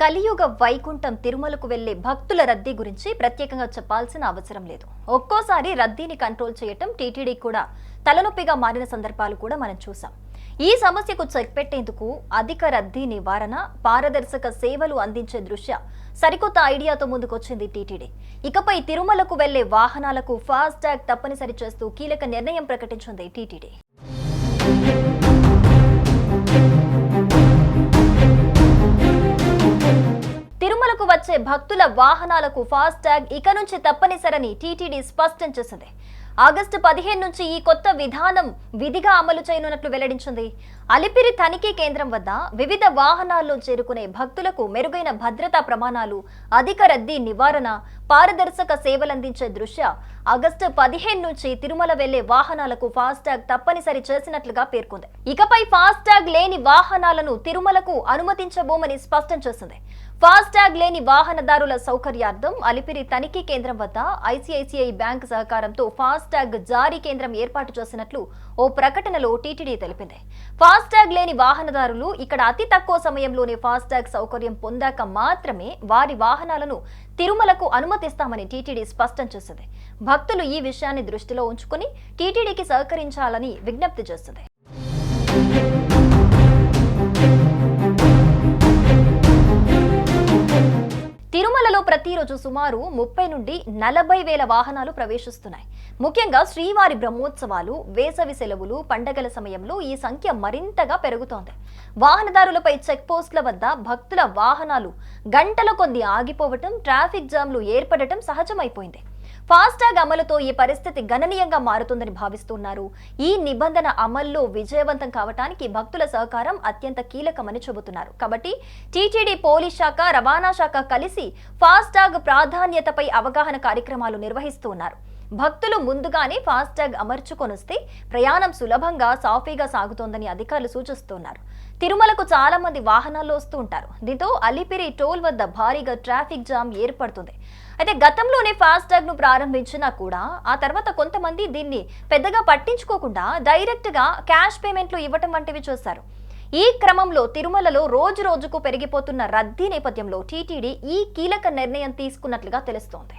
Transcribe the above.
కలియుగ వైకుంఠం తిరుమలకు వెళ్ళే భక్తుల రద్దీ గురించి ప్రత్యేకంగా చెప్పాల్సిన అవసరం లేదు. ఒక్కోసారి రద్దీని కంట్రోల్ చేయటం టీటీడీ కూడా తలనొప్పిగా మారిన సందర్భాలు కూడా మనం చూసాం. ఈ సమస్యకు చెక్ పెట్టేందుకు అధిక రద్దీ నివారణ పారదర్శక సేవలు అందించే దృష్ట్యా సరికొత్త ఐడియాతో ముందుకొచ్చింది టీటీడీ. ఇకపై తిరుమలకు వెళ్ళే వాహనాలకు ఫాస్ట్ ట్యాగ్ తప్పనిసరి చేస్తూ కీలక నిర్ణయం ప్రకటించింది టీటీడీ. తిరుమలకు వచ్చే భక్తుల వాహనాలకు ఫాస్ట్ ట్యాగ్ ఇక నుంచి తప్పనిసరని టీటీడీ స్పష్టం చేసింది. ఆగస్టు పదిహేను నుంచి ఈ కొత్త విధానం విధిగా అమలు చేయనున్నట్లు వెల్లడించింది. అలిపిరి తనిఖీ కేంద్రం వద్ద వివిధ వాహనాల్లో చేరుకునే భక్తులకు మెరుగైన భద్రతా ప్రమాణాలు అధిక రద్దీ నివారణ పారదర్శక సేవలందించే దృష్ట్యా ఆగస్టు పదిహేను నుంచి తిరుమల వెళ్ళే వాహనాలకు ఫాస్టాగ్ తప్పనిసరి చేసినట్లుగా పేర్కొంది. ఇకపై ఫాస్ట్ లేని వాహనాలను తిరుమలకు అనుమతించబోమని స్పష్టం చేసింది. ఫాస్టాగ్ లేని వాహనదారుల సౌకర్యార్థం అలిపిరి తనిఖీ కేంద్రం వద్ద ఐసిఐసిఐ బ్యాంక్ సహకారంతో ఫాస్టాగ్ జారీ కేంద్రం ఏర్పాటు చేసినట్లు ఓ ప్రకటనలో టీటీడీ తెలిపింది. ఫాస్టాగ్ లేని వాహనదారులు ఇక్కడ అతి తక్కువ సమయంలోనే ఫాస్టాగ్ సౌకర్యం పొందాక మాత్రమే వారి వాహనాలను తిరుమలకు అనుమతిస్తామని టీటీడీ స్పష్టం చేసింది. భక్తులు ఈ విషయాన్ని దృష్టిలో ఉంచుకుని టీటీడీకి సహకరించాలని విజ్ఞప్తి చేస్తుంది సుమారు ముప్పై నుండి నలభై వేల వాహనాలు ప్రవేశిస్తున్నాయి. ముఖ్యంగా శ్రీవారి బ్రహ్మోత్సవాలు వేసవి సెలవులు పండగల సమయంలో ఈ సంఖ్య మరింతగా పెరుగుతోంది. వాహనదారులపై చెక్ పోస్టుల వద్ద భక్తుల వాహనాలు గంటల కొద్ది ఆగిపోవటం ట్రాఫిక్ జామ్లు ఏర్పడటం సహజమైపోయింది. ఫాస్టాగ్ అమలుతో ఈ పరిస్థితి గణనీయంగా మారుతుందని భావిస్తున్నారు. ఈ నిబంధన అమల్లో విజయవంతం కావటానికి భక్తుల సహకారం అత్యంత కీలకమని చెబుతున్నారు. కాబట్టి టీటీడీ పోలీస్ శాఖ రవాణా శాఖ కలిసి ఫాస్టాగ్ ప్రాధాన్యతపై అవగాహన కార్యక్రమాలు నిర్వహిస్తున్నారు భక్తులు ముందుగానే ఫాస్టాగ్ అమర్చుకొనిస్తే ప్రయాణం సులభంగా సాఫీగా సాగుతోందని అధికారులు సూచిస్తున్నారు. తిరుమలకు చాలా మంది వాహనాల్లో వస్తూ ఉంటారు. దీంతో అలిపిరి టోల్ వద్ద భారీగా ట్రాఫిక్ జామ్ ఏర్పడుతుంది. అయితే గతంలోనే ఫాస్టాగ్ను ప్రారంభించినా కూడా ఆ తర్వాత కొంతమంది దీన్ని పెద్దగా పట్టించుకోకుండా డైరెక్ట్గా క్యాష్ పేమెంట్లు ఇవ్వటం వంటివి చూశారు. ఈ క్రమంలో తిరుమలలో రోజు రోజుకు పెరిగిపోతున్న రద్దీ నేపథ్యంలో టీటీడీ ఈ కీలక నిర్ణయం తీసుకున్నట్లుగా తెలుస్తోంది.